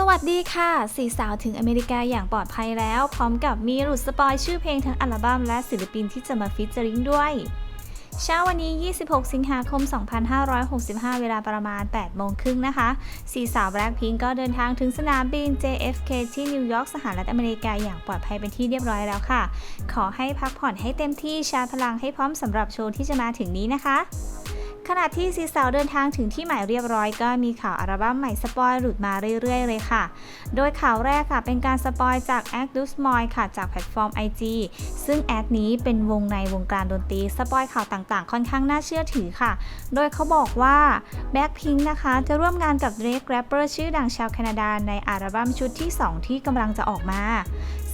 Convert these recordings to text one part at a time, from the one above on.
สวัสดีค่ะสี่สาวถึงอเมริกาอย่างปลอดภัยแล้ว พร้อมกับมีหลุดสปอยชื่อเพลงทั้งอัลบั้มและศิลปินที่จะมาฟิชเจอริงด้วย เช้าวันนี้ 26 สิงหาคม 2565 เวลาประมาณ 8 โมงครึ่งนะคะสี่สาวแบล็คพิงก็เดินทางถึงสนามบิน JFK ที่นิวยอร์กสหรัฐอเมริกาอย่างปลอดภัยเป็นที่เรียบร้อยแล้วค่ะ ขอให้พักผ่อนให้เต็มที่ชาร์จพลังให้พร้อมสำหรับโชว์ที่จะมาถึงนี้นะคะ ขณะที่ซีสาวเดินทางถึงที่หมายเรียบร้อยก็มีข่าวอัลบั้มใหม่สปอยหลุดมาเรื่อย ๆ เลยค่ะ โดยข่าวแรกค่ะเป็นการสปอยจากแอคดูสมอยค่ะจากแพลตฟอร์ม IG ซึ่งแอคนี้เป็นวงในวงการดนตรีสปอยข่าวต่างๆ ค่อนข้างน่าเชื่อถือค่ะ โดยเขาบอกว่า Blackpink นะคะจะร่วมงานกับ Drake แรปเปอร์ชื่อดังชาวแคนาดาในอัลบั้มชุดที่ 2 ที่กำลังจะออกมา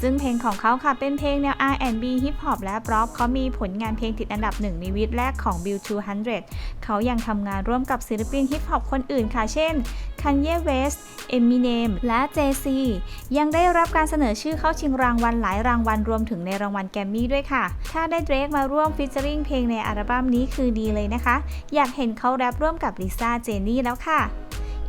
ซึ่งเพลงของเขาค่ะเป็นเพลงแนว R&B Hip Hop และ Pop เขามีผลงานเพลงติดอันดับหนึ่งในวิดแรกของ Bill 200 เขายังทำงานร่วมกับศิลปินฮิปฮอปคนอื่นค่ะ เช่น Kanye West Eminem และ Jay-Z ยังได้รับการเสนอชื่อเข้าชิงรางวัลหลายรางวัลรวมถึงในรางวัลแกมมี่ด้วยค่ะ ถ้าได้เดรกมาร่วมฟิชเจอริงเพลงในอัลบั้มนี้คือดีเลยนะคะ อยากเห็นเขาแรปร่วมกับลิซ่า เจนนี่แล้วค่ะ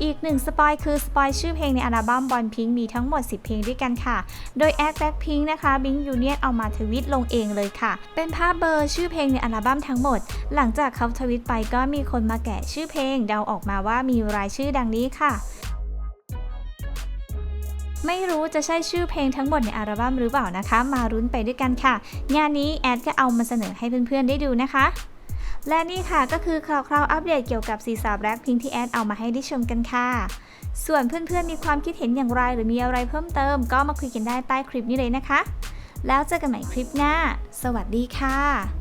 อีกหนึ่งสปอยคือสปอยชื่อเพลงในอัลบั้มบอลพิงมีทั้งหมด 10 เพลงด้วยกันค่ะ โดยแอคแบ็คพิงนะคะบิงยูเนียนเอามาทวิตลงเองเลยค่ะ เป็นภาพเบอร์ชื่อเพลงในอัลบั้มทั้งหมด หลังจากเขาทวิตไปก็มีคนมาแกะชื่อเพลงเดาออกมาว่ามีรายชื่อดังนี้ค่ะไม่รู้จะใช่ชื่อเพลงทั้งหมดในอัลบั้มหรือเปล่านะคะ มารุ้นไปด้วยกันค่ะ งานนี้แอดก็เอามาเสนอให้เพื่อนๆได้ดูนะคะ และนี่ค่ะก็คือคร่าวๆอัปเดตเกี่ยวกับสีสาวแบล็คพิงที่แอดเอามาให้ได้ชมกันค่ะ ส่วนเพื่อนๆมีความคิดเห็นอย่างไรหรือมีอะไรเพิ่มเติม ก็มาคุยกันได้ใต้คลิปนี้เลยนะคะ แล้วเจอกันใหม่คลิปหน้า สวัสดีค่ะ